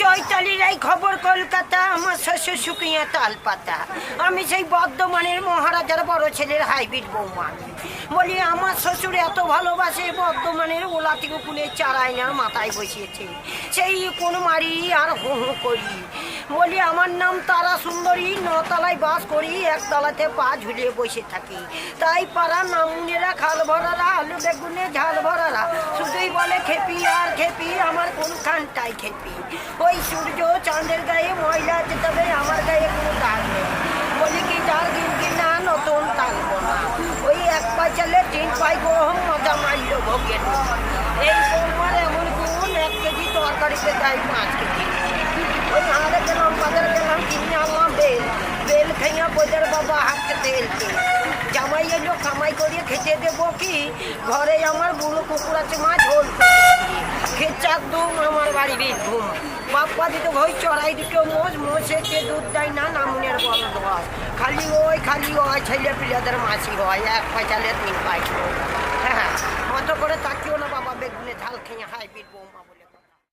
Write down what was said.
চৈতালির এই খবর কলকাতা, আমার শ্বশুর শুকিয়ে তালপাতা। আমি সেই বর্ধমানের মহারাজার বড় ছেলের হাইব্রিড বৌমা। বলি, আমার শ্বশুর এত ভালোবাসে, বর্ধমানের ওলাতি কুলের চারাইনার মাথায় বসিয়েছে। সেই কোন মারি আর হো হো করি। বলি, আমার নাম তারা সুন্দরী, নতলায় বাস করি, একতলাতে পা ঝুলিয়ে বসে থাকি। তাই পাড়া নামুনেরা খাল ভরারা আলু বেগুনে ঝাল ভরারা শুধুই বলে খেপি আর খেপি, আমার কোন কোনখানটাই খেপি। ওই সূর্য, চাঁদের গায়ে ময়লা তবে আমার গায়ে কোনো দাগ নেই। বলি কি, যার গিনকি না, নতুন টানবো না। ওই এক পা চালে তিন পাই গহম মজা মারল ভোগের এই সোমবার এমন গুণ, এক কেজি তরকারিতে দেয় পাঁচ কেজি। তেলছে জামাই এলো কামাই করিয়ে খেতে দেবো কি? ঘরে আমার বুড়ো কুকুর আছে, মা ঝোল খেচার দুম আমার বাড়ির ধুম। বাপ্পা দিতে ঘই চড়াই দিকে মোজ মোষেতে দুধ দেয় না নামুনের বন্ধ হয় খালি ওই খালি ওই, ছেলে পিলাদের মাসি হয়, এক পয়সালে তিন পাই হ্যাঁ, হ্যাঁ মতো করে তাকিও না বাবা, বেগুনে ঝাল খেয়ে হাইব্রিড বৌমা বলে।